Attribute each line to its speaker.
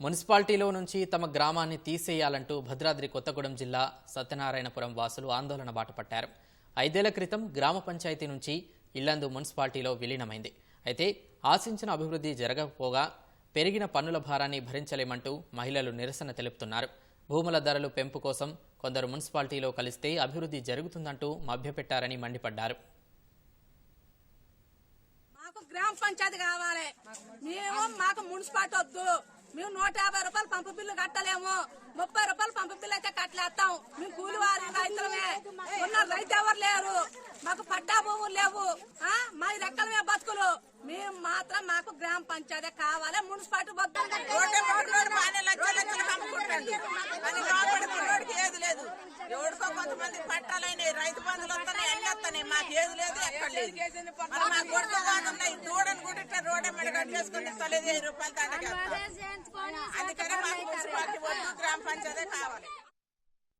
Speaker 1: మున్సిపాలిటీలో నుంచి తమ గ్రామాన్ని తీసేయాలంటూ భద్రాద్రి కొత్తగూడెం జిల్లా సత్యనారాయణపురం వాసులు ఆందోళన బాటపట్టారు. ఐదేళ్ళ క్రితం గ్రామ పంచాయతీ నుంచి ఇల్లందు మున్సిపాలిటీలో విలీనమైంది. అయితే ఆశించిన అభివృద్ధి జరగకపోగా పెరిగిన పన్నుల భారాన్ని భరించలేమంటూ మహిళలు నిరసన తెలుపుతున్నారు. భూముల ధరలు పెంపు కోసం కొందరు మున్సిపాలిటీలో కలిస్తే అభివృద్ధి జరుగుతుందంటూ మభ్యపెట్టారని మండిపడ్డారు.
Speaker 2: మాకు గ్రామ పంచాయతీ కావాలి. మేము మాకు మున్సిపాలిటీ వద్దు. మేము నూట యాభై రూపాయలు పంపు బిల్లు కట్టలేము. ముప్పై రూపాయలు పంపు బిల్లు అయితే కట్టలేస్తాం. మేము కూలివారి రైతులమే. ఉన్న రైతు ఎవరు లేరు? మాకు పట్టా భూములు లేవు. ఆ? మా రెక్కలమే బతుకులు. మేము మాత్రం మాకు గ్రామ పంచాయతీ కావాలి. మున్సిపాలిటీ
Speaker 3: రోడ్డుకి ఏది లేదు. ఎవరికో కొంతమంది పట్టాలైన రైతు బంధువులు వస్తున్నాయి అన్ని వస్తున్నాయి మాకు ఏది లేదు ఎక్కడ లేదు. మరి మీద కట్టేసుకుని ఇస్తలేదు వెయ్యి రూపాయలు దండగా అందుకని మాకు మున్సిపాలిటీ గ్రామ పంచాయతీ కావాలి.